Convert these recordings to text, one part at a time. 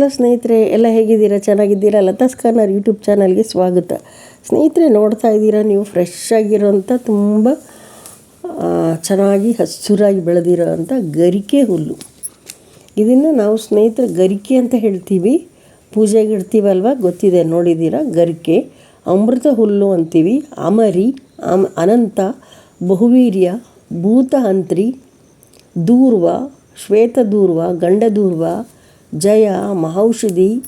Hello ಸ್ನೇಹಿತರೆ, ಎಲ್ಲ ಹೇಗಿದ್ದೀರಾ? ಚೆನ್ನಾಗಿದ್ದೀರಾ? ಲತಾ ಸ್ಕರ್ನರ್ ಯೂಟ್ಯೂಬ್ ಚಾನಲ್ಗೆ ಸ್ವಾಗತ. ಸ್ನೇಹಿತರೆ, ನೋಡ್ತಾ ಇದ್ದೀರಾ? ನೀವು ಫ್ರೆಶ್ ಆಗಿರೋಂಥ ತುಂಬ ಚೆನ್ನಾಗಿ ಹಸಿರಾಗಿ ಬೆಳೆದಿರೋ ಅಂಥ ಗರಿಕೆ ಹುಲ್ಲು. ಇದನ್ನು ನಾವು ಸ್ನೇಹಿತರೆ, ಗರಿಕೆ ಅಂತ ಹೇಳ್ತೀವಿ. ಪೂಜೆಗೆ ಇಡ್ತೀವಲ್ವ? ಗೊತ್ತಿದೆ, ನೋಡಿದ್ದೀರಾ? ಗರಿಕೆ. ಅಮೃತ ಹುಲ್ಲು ಅಂತೀವಿ. ಅಮರಿ, ಅಮ್, ಅನಂತ, ಬಹುವೀರ್ಯ, ಭೂತಹಂತ್ರಿ, ದೂರ್ವ ಗಂಡ ಗಂಡದೂರ್ವ ಜಯ, ಮಹೌಷಧಿ,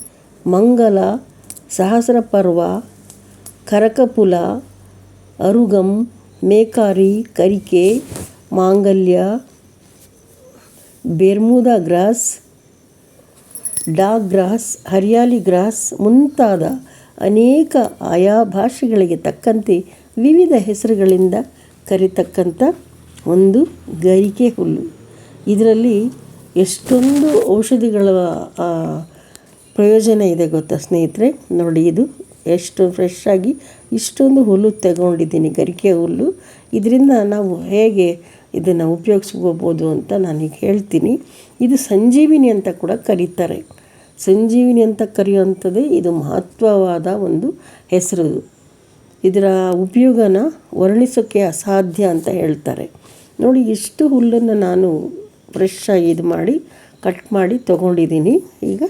ಮಂಗಲ, ಸಹಸ್ರಪರ್ವ, ಕರಕಪುಲ, ಅರುಗಂ, ಮೇಕಾರಿ, ಕರಿಕೆ, ಮಾಂಗಲ್ಯ, ಬೆರ್ಮುದಾ ಗ್ರಾಸ್ ಡಾಗ್ ಗ್ರಾಸ್, ಹರಿಯಾಲಿ ಗ್ರಾಸ್ ಮುಂತಾದ ಅನೇಕ ಆಯಾ ಭಾಷೆಗಳಿಗೆ ತಕ್ಕಂತೆ ವಿವಿಧ ಹೆಸರುಗಳಿಂದ ಕರೀತಕ್ಕಂಥ ಒಂದು ಗರಿಕೆ ಹುಲ್ಲು. ಇದರಲ್ಲಿ ಎಷ್ಟೊಂದು ಔಷಧಿಗಳ ಪ್ರಯೋಜನ ಇದೆ ಗೊತ್ತಾ ಸ್ನೇಹಿತರೆ? ನೋಡಿ ಇದು ಎಷ್ಟು ಫ್ರೆಶ್ ಆಗಿ ಇಷ್ಟೊಂದು ಹುಲ್ಲು ತಗೊಂಡಿದ್ದೀನಿ, ಗರಿಕೆ ಹುಲ್ಲು. ಇದರಿಂದ ನಾವು ಹೇಗೆ ಇದನ್ನು ಉಪಯೋಗಿಸ್ಕೋಬೋದು ಅಂತ ನಾನೀಗ ಹೇಳ್ತೀನಿ. ಇದು ಸಂಜೀವಿನಿ ಅಂತ ಕೂಡ ಕರೀತಾರೆ. ಸಂಜೀವಿನಿ ಅಂತ ಕರೆಯುವಂಥದ್ದೇ ಇದು ಮಹತ್ವವಾದ ಒಂದು ಹೆಸರು. ಇದರ ಉಪಯೋಗನ ವರ್ಣಿಸೋಕ್ಕೆ ಅಸಾಧ್ಯ ಅಂತ ಹೇಳ್ತಾರೆ. ನೋಡಿ, ಇಷ್ಟು ಹುಲ್ಲನ್ನು ನಾನು ಫ್ರೆಶ್ ಆಗಿ ಇದು ಮಾಡಿ ಕಟ್ ಮಾಡಿ ತೊಗೊಂಡಿದ್ದೀನಿ. ಈಗ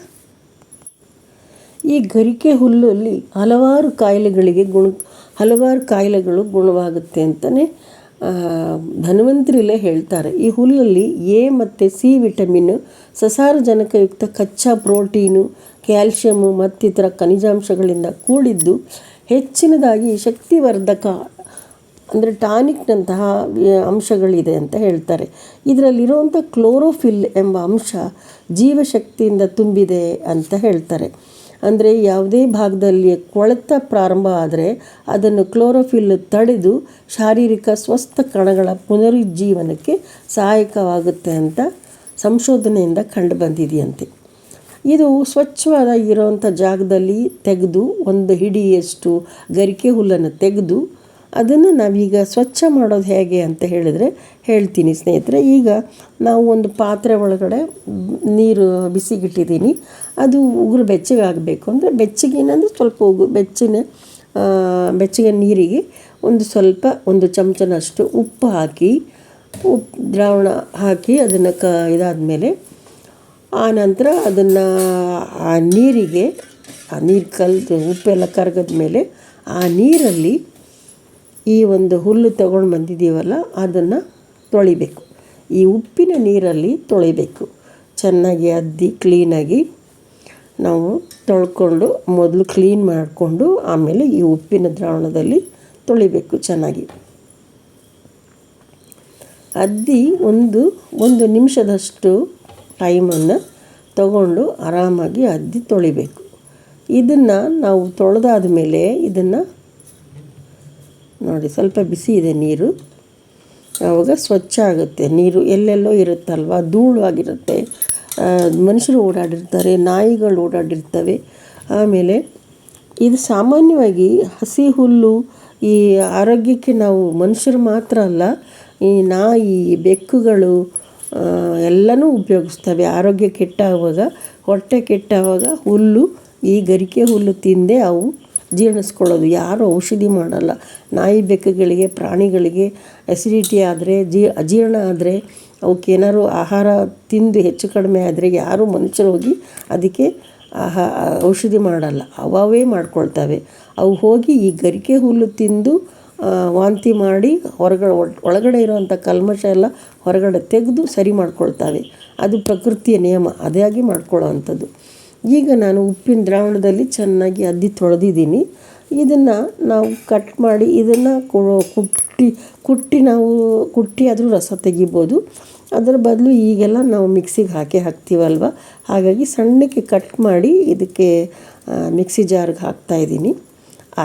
ಈ ಗರಿಕೆ ಹುಲ್ಲಲ್ಲಿ ಹಲವಾರು ಕಾಯಿಲೆಗಳಿಗೆ ಗುಣ, ಹಲವಾರು ಕಾಯಿಲೆಗಳು ಗುಣವಾಗುತ್ತೆ ಅಂತಲೇ ಧನ್ವಂತರಿಲೇ ಹೇಳ್ತಾರೆ. ಈ ಹುಲ್ಲಲ್ಲಿ ಎ ಮತ್ತು ಸಿ ವಿಟಮಿನ್, ಸಸಾರಜನಕಯುಕ್ತ ಕಚ್ಚಾ ಪ್ರೋಟೀನು, ಕ್ಯಾಲ್ಶಿಯಮು ಮತ್ತಿತರ ಖನಿಜಾಂಶಗಳಿಂದ ಕೂಡಿದ್ದು ಹೆಚ್ಚಿನದಾಗಿ ಶಕ್ತಿವರ್ಧಕ ಅಂದರೆ ಟಾನಿಕ್ನಂತಹ ಅಂಶಗಳಿದೆ ಅಂತ ಹೇಳ್ತಾರೆ. ಇದರಲ್ಲಿರುವಂಥ ಕ್ಲೋರೋಫಿಲ್ ಎಂಬ ಅಂಶ ಜೀವಶಕ್ತಿಯಿಂದ ತುಂಬಿದೆ ಅಂತ ಹೇಳ್ತಾರೆ. ಅಂದರೆ ಯಾವುದೇ ಭಾಗದಲ್ಲಿ ಕೊಳೆತ ಪ್ರಾರಂಭ ಆದರೆ ಅದನ್ನು ಕ್ಲೋರೋಫಿಲ್ ತಡೆದು ಶಾರೀರಿಕ ಸ್ವಸ್ಥ ಕಣಗಳ ಪುನರುಜ್ಜೀವನಕ್ಕೆ ಸಹಾಯಕವಾಗುತ್ತೆ ಅಂತ ಸಂಶೋಧನೆಯಿಂದ ಕಂಡು ಬಂದಿದೆಯಂತೆ ಇದು ಸ್ವಚ್ಛವಾದ ಇರೋವಂಥ ಜಾಗದಲ್ಲಿ ತೆಗೆದು ಒಂದು ಹಿಡಿಯಷ್ಟು ಗರಿಕೆ ಹುಲ್ಲನ್ನು ತೆಗೆದು ಅದನ್ನು ನಾವೀಗ ಸ್ವಚ್ಛ ಮಾಡೋದು ಹೇಗೆ ಅಂತ ಹೇಳಿದರೆ ಹೇಳ್ತೀನಿ ಸ್ನೇಹಿತರೆ, ಈಗ ನಾವು ಒಂದು ಪಾತ್ರೆ ಒಳಗಡೆ ನೀರು ಬಿಸಿಗಿಟ್ಟಿದ್ದೀನಿ. ಅದು ಉಗುರು ಬೆಚ್ಚಗಾಗಬೇಕು ಅಂದರೆ ಬೆಚ್ಚಗೇನಂದ್ರೆ ಸ್ವಲ್ಪ ಉಗು ಬೆಚ್ಚಿನ ಬೆಚ್ಚಗೆ ನೀರಿಗೆ ಒಂದು ಸ್ವಲ್ಪ ಒಂದು ಚಮಚನಷ್ಟು ಉಪ್ಪು ಹಾಕಿ, ಉಪ್ಪು ದ್ರಾವಣ ಹಾಕಿ ಅದನ್ನು ಕ ಇದಾದಮೇಲೆ ಆ ನಂತರ ಅದನ್ನು ಆ ನೀರಿಗೆ, ಆ ನೀರು ಕಲ್ತು ಉಪ್ಪೆಲ್ಲ ಕರಗದ ಮೇಲೆ ಆ ನೀರಲ್ಲಿ ಈ ಒಂದು ಹುಲ್ಲು ತಗೊಂಡು ಬಂದಿದ್ದೀವಲ್ಲ, ಅದನ್ನು ತೊಳಿಬೇಕು. ಈ ಉಪ್ಪಿನ ನೀರಲ್ಲಿ ತೊಳಿಬೇಕು. ಚೆನ್ನಾಗಿ ಅದ್ದಿ, ಕ್ಲೀನಾಗಿ ನಾವು ತೊಳ್ಕೊಂಡು ಮೊದಲು ಕ್ಲೀನ್ ಮಾಡಿಕೊಂಡು ಆಮೇಲೆ ಈ ಉಪ್ಪಿನ ದ್ರಾವಣದಲ್ಲಿ ತೊಳಿಬೇಕು ಚೆನ್ನಾಗಿ. ಅದ್ದಿ ಒಂದು ಒಂದು ನಿಮಿಷದಷ್ಟು ಟೈಮನ್ನು ತಗೊಂಡು ಆರಾಮಾಗಿ ಅದ್ದಿ ತೊಳಿಬೇಕು. ಇದನ್ನು ನಾವು ತೊಳೆದಾದ ಮೇಲೆ ಇದನ್ನು ನೋಡಿ, ಸ್ವಲ್ಪ ಬಿಸಿ ಇದೆ ನೀರು. ಆವಾಗ ಸ್ವಚ್ಛ ಆಗುತ್ತೆ. ನೀರು ಎಲ್ಲೆಲ್ಲೋ ಇರುತ್ತಲ್ವ? ಧೂಳು ಆಗಿರುತ್ತೆ. ಮನುಷ್ಯರು ಓಡಾಡಿರ್ತಾರೆ, ನಾಯಿಗಳು ಓಡಾಡಿರ್ತವೆ. ಆಮೇಲೆ ಇದು ಸಾಮಾನ್ಯವಾಗಿ ಹಸಿ ಹುಲ್ಲು ಈ ಆರೋಗ್ಯಕ್ಕೆ ನಾವು ಮನುಷ್ಯರು ಮಾತ್ರ ಅಲ್ಲ, ಈ ನಾಯಿ, ಬೆಕ್ಕುಗಳು ಎಲ್ಲನೂ ಉಪಯೋಗಿಸ್ತವೆ. ಆರೋಗ್ಯ ಕೆಟ್ಟಾಗುವಾಗ, ಹೊಟ್ಟೆ ಕೆಟ್ಟಾವಾಗ ಹುಲ್ಲು, ಈ ಗರಿಕೆ ಹುಲ್ಲು ತಿಂದೇ ಅವು ಜೀರ್ಣಿಸ್ಕೊಳ್ಳೋದು. ಯಾರು ಔಷಧಿ ಮಾಡಲ್ಲ. ನಾಯಿ ಬೆಕ್ಕುಗಳಿಗೆ, ಪ್ರಾಣಿಗಳಿಗೆ ಅಸಿಡಿಟಿ ಆದರೆ, ಜೀ, ಅಜೀರ್ಣ ಆದರೆ ಅವಕ್ಕೇನಾದ್ರು ಆಹಾರ ತಿಂದು ಹೆಚ್ಚು ಕಡಿಮೆ ಆದರೆ ಯಾರು ಮನುಷ್ಯರು ಹೋಗಿ ಅದಕ್ಕೆ ಆಹಾ, ಔಷಧಿ ಮಾಡಲ್ಲ. ಅವಾವೇ ಮಾಡ್ಕೊಳ್ತವೆ. ಅವು ಹೋಗಿ ಈ ಗರಿಕೆ ಹುಲ್ಲು ತಿಂದು ವಾಂತಿ ಮಾಡಿ ಹೊರಗಡೆ ಒಳ್- ಒಳಗಡೆ ಇರುವಂಥ ಕಲ್ಮಶ ಎಲ್ಲ ಹೊರಗಡೆ ತೆಗೆದು ಸರಿ ಮಾಡ್ಕೊಳ್ತವೆ. ಅದು ಪ್ರಕೃತಿಯ ನಿಯಮ. ಅದಾಗಿ ಮಾಡ್ಕೊಳ್ಳೋ ಅಂಥದ್ದು ಈಗ ನಾನು ಉಪ್ಪಿನ ದ್ರಾವಣದಲ್ಲಿ ಚೆನ್ನಾಗಿ ಅದ್ದಿ ತೊಳೆದಿದ್ದೀನಿ. ಇದನ್ನು ನಾವು ಕಟ್ ಮಾಡಿ ಇದನ್ನು ಕುಟ್ಟಿ ಕುಟ್ಟಿ ನಾವು, ಕುಟ್ಟಿ ಆದರೂ ರಸ ತೆಗಿಬೋದು. ಅದರ ಬದಲು ಈಗೆಲ್ಲ ನಾವು ಮಿಕ್ಸಿಗೆ ಹಾಕಿ ಹಾಕ್ತೀವಲ್ವ? ಹಾಗಾಗಿ ಸಣ್ಣಕ್ಕೆ ಕಟ್ ಮಾಡಿ ಇದಕ್ಕೆ ಮಿಕ್ಸಿ ಜಾರ್ಗೆ ಹಾಕ್ತಾಯಿದ್ದೀನಿ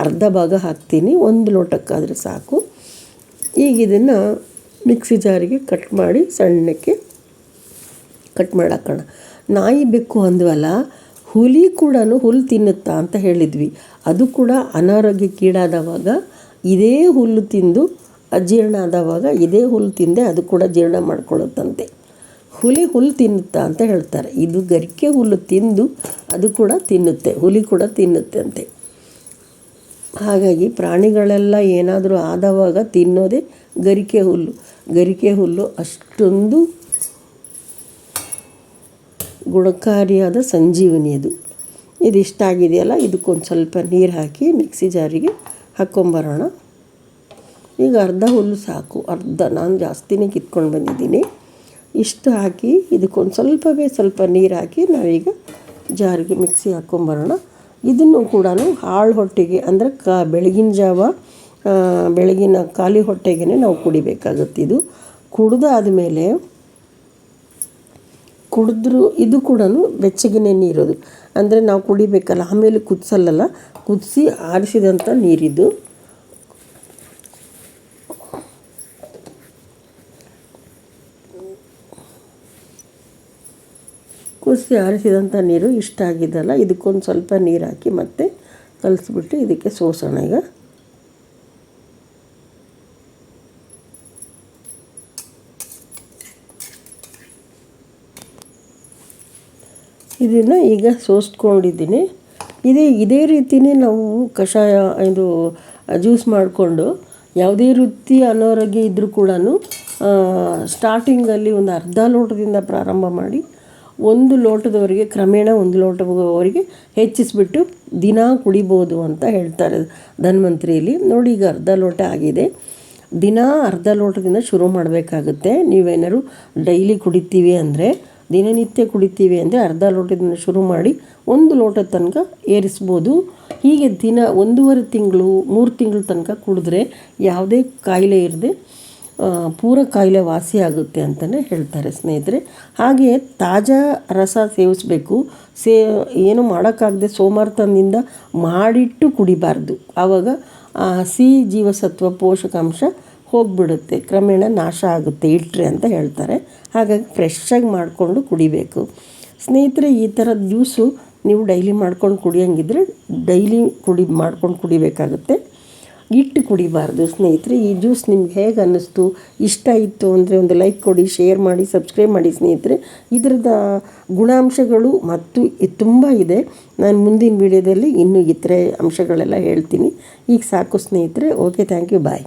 ಅರ್ಧ ಭಾಗ ಹಾಕ್ತೀನಿ. ಒಂದು ಲೋಟಕ್ಕಾದರೆ ಸಾಕು. ಈಗ ಇದನ್ನು ಮಿಕ್ಸಿ ಜಾರಿಗೆ ಕಟ್ ಮಾಡಿ ಸಣ್ಣಕ್ಕೆ ಕಟ್ ಮಾಡಿ ಹಾಕೋಣ ನಾಯಿ ಬೆಕ್ಕು ಅಂದ್ವಲ್ಲ ಹುಲಿ ಕೂಡ ಹುಲ್ಲು ತಿನ್ನುತ್ತಾ ಅಂತ ಹೇಳಿದ್ವಿ. ಅದು ಕೂಡ ಅನಾರೋಗ್ಯಕ್ಕೀಡಾದವಾಗ ಇದೇ ಹುಲ್ಲು ತಿಂದು ಅಜೀರ್ಣ ಆದವಾಗ ಇದೇ ಹುಲ್ಲು ತಿಂದೆ ಅದು ಕೂಡ ಜೀರ್ಣ ಮಾಡ್ಕೊಳ್ಳುತ್ತಂತೆ. ಹುಲಿ ಹುಲ್ಲು ತಿನ್ನುತ್ತಾ ಅಂತ ಹೇಳ್ತಾರೆ. ಇದು ಗರಿಕೆ ಹುಲ್ಲು ತಿಂದು ಅದು ಕೂಡ ತಿನ್ನುತ್ತೆ, ಹುಲಿ ಕೂಡ ತಿನ್ನುತ್ತೆ ಅಂತೆ ಹಾಗಾಗಿ ಪ್ರಾಣಿಗಳೆಲ್ಲ ಏನಾದರೂ ಆದವಾಗ ತಿನ್ನೋದೇ ಗರಿಕೆ ಹುಲ್ಲು. ಗರಿಕೆ ಹುಲ್ಲು ಅಷ್ಟೊಂದು ಗುಣಕಾರಿಯಾದ ಸಂಜೀವನಿ ಅದು. ಇದಿಷ್ಟ ಆಗಿದೆಯಲ್ಲ, ಇದಕ್ಕೊಂದು ಸ್ವಲ್ಪ ನೀರು ಹಾಕಿ ಮಿಕ್ಸಿ ಜಾರಿಗೆ ಹಾಕ್ಕೊಂಬರೋಣ ಈಗ ಅರ್ಧ ಹುಲ್ಲು ಸಾಕು, ಅರ್ಧ ನಾನು ಜಾಸ್ತಿನೇ ಕಿತ್ಕೊಂಡು ಬಂದಿದ್ದೀನಿ. ಇಷ್ಟು ಹಾಕಿ ಇದಕ್ಕೊಂದು ಸ್ವಲ್ಪವೇ ಸ್ವಲ್ಪ ನೀರು ಹಾಕಿ ನಾವೀಗ ಜಾರಿಗೆ ಮಿಕ್ಸಿ ಹಾಕ್ಕೊಂಬರೋಣ ಇದನ್ನು ಕೂಡ ಹಾಳು ಹೊಟ್ಟೆಗೆ ಅಂದರೆ ಕ, ಬೆಳಗಿನ ಜಾವ ಬೆಳಗಿನ ಖಾಲಿ ಹೊಟ್ಟೆಗೆ ನಾವು ಕುಡಿಬೇಕಾಗುತ್ತೆ ಇದು. ಕುಡ್ದಾದ್ಮೇಲೆ ಕುಡಿದ್ರು ಇದು ಕೂಡ ಬೆಚ್ಚಗಿನ ನೀರದು. ಅಂದರೆ ನಾವು ಕುಡಿಬೇಕಲ್ಲ, ಆಮೇಲೆ ಕುದಿಸಲ್ಲಲ್ಲ, ಕುದಿಸಿ ಆರಿಸಿದಂಥ ನೀರಿದು. ಕುದಿಸಿ ಆರಿಸಿದಂಥ ನೀರು ಇಷ್ಟ ಆಗಿದ್ದಲ್ಲ ಇದಕ್ಕೊಂದು ಸ್ವಲ್ಪ ನೀರು ಹಾಕಿ ಮತ್ತೆ ಕಲಿಸ್ಬಿಟ್ಟು ಇದಕ್ಕೆ ಸೋಸೋಣ ಈಗ. ಇದನ್ನು ಈಗ ಸೋಸ್ಕೊಂಡಿದ್ದೀನಿ. ಇದೇ ಇದೇ ರೀತಿಯೇ ನಾವು ಕಷಾಯ ಇದು, ಜ್ಯೂಸ್ ಮಾಡಿಕೊಂಡು ಯಾವುದೇ ರೀತಿ ಅನಾರೋಗ್ಯ ಇದ್ದರೂ ಕೂಡ ಸ್ಟಾರ್ಟಿಂಗಲ್ಲಿ ಒಂದು ಅರ್ಧ ಲೋಟದಿಂದ ಪ್ರಾರಂಭ ಮಾಡಿ ಒಂದು ಲೋಟದವರೆಗೆ ಕ್ರಮೇಣ ಒಂದು ಲೋಟವರೆಗೆ ಹೆಚ್ಚಿಸ್ಬಿಟ್ಟು ದಿನ ಕುಡಿಬೋದು ಅಂತ ಹೇಳ್ತಾರೆ ಧನ್ವಂತ್ರಿಯಲ್ಲಿ. ನೋಡಿ ಈಗ ಅರ್ಧ ಲೋಟ ಆಗಿದೆ. ದಿನ ಅರ್ಧ ಲೋಟದಿಂದ ಶುರು ಮಾಡಬೇಕಾಗುತ್ತೆ. ನೀವೇನಾದ್ರು ಡೈಲಿ ಕುಡಿತೀವಿ ಅಂದರೆ ದಿನನಿತ್ಯ ಕುಡಿತೀವಿ ಅಂದರೆ ಅರ್ಧ ಲೋಟದಿಂದ ಶುರು ಮಾಡಿ ಒಂದು ಲೋಟದ ತನಕ ಏರಿಸ್ಬೋದು. ಹೀಗೆ ದಿನ ಒಂದೂವರೆ ತಿಂಗಳು, ಮೂರು ತಿಂಗಳ ತನಕ ಕುಡಿದ್ರೆ ಯಾವುದೇ ಕಾಯಿಲೆ ಇರದೆ ಪೂರ ಕಾಯಿಲೆ ವಾಸಿ ಆಗುತ್ತೆ ಅಂತಲೇ ಹೇಳ್ತಾರೆ ಸ್ನೇಹಿತರೆ. ಹಾಗೆ ತಾಜಾ ರಸ ಸೇವಿಸಬೇಕು. ಸೇ, ಏನು ಮಾಡೋಕ್ಕಾಗದೆ ಸೋಮಾರ್ತನದಿಂದ ಮಾಡಿಟ್ಟು ಕುಡಿಬಾರ್ದು. ಆವಾಗ ಸಿಹಿ ಜೀವಸತ್ವ ಪೋಷಕಾಂಶ ಹೋಗಿಬಿಡುತ್ತೆ. ಕ್ರಮೇಣ ನಾಶ ಆಗುತ್ತೆ ಇಟ್ಟರೆ ಅಂತ ಹೇಳ್ತಾರೆ. ಹಾಗಾಗಿ ಫ್ರೆಶ್ಶಾಗಿ ಮಾಡಿಕೊಂಡು ಕುಡಿಬೇಕು. ಸ್ನೇಹಿತರೆ, ಈ ಥರದ ಜ್ಯೂಸು ನೀವು ಡೈಲಿ ಮಾಡ್ಕೊಂಡು ಕುಡಿಯೋಂಗಿದ್ರೆ ಡೈಲಿ ಕುಡಿ, ಮಾಡ್ಕೊಂಡು ಕುಡಿಬೇಕಾಗುತ್ತೆ. ಇಟ್ಟು ಕುಡಿಬಾರ್ದು ಸ್ನೇಹಿತರೆ. ಈ ಜ್ಯೂಸ್ ನಿಮ್ಗೆ ಹೇಗೆ ಅನ್ನಿಸ್ತು, ಇಷ್ಟ ಇತ್ತು ಅಂದರೆ ಒಂದು ಲೈಕ್ ಕೊಡಿ ಶೇರ್ ಮಾಡಿ ಸಬ್ಸ್ಕ್ರೈಬ್ ಮಾಡಿ ಸ್ನೇಹಿತರೆ. ಇದರದ ಗುಣಾಂಶಗಳು ಮತ್ತು ತುಂಬ ಇದೆ. ನಾನು ಮುಂದಿನ ವಿಡಿಯೋದಲ್ಲಿ ಇನ್ನೂ ಇತರೆ ಅಂಶಗಳೆಲ್ಲ ಹೇಳ್ತೀನಿ. ಈಗ ಸಾಕು ಸ್ನೇಹಿತರೆ. Okay thank you bye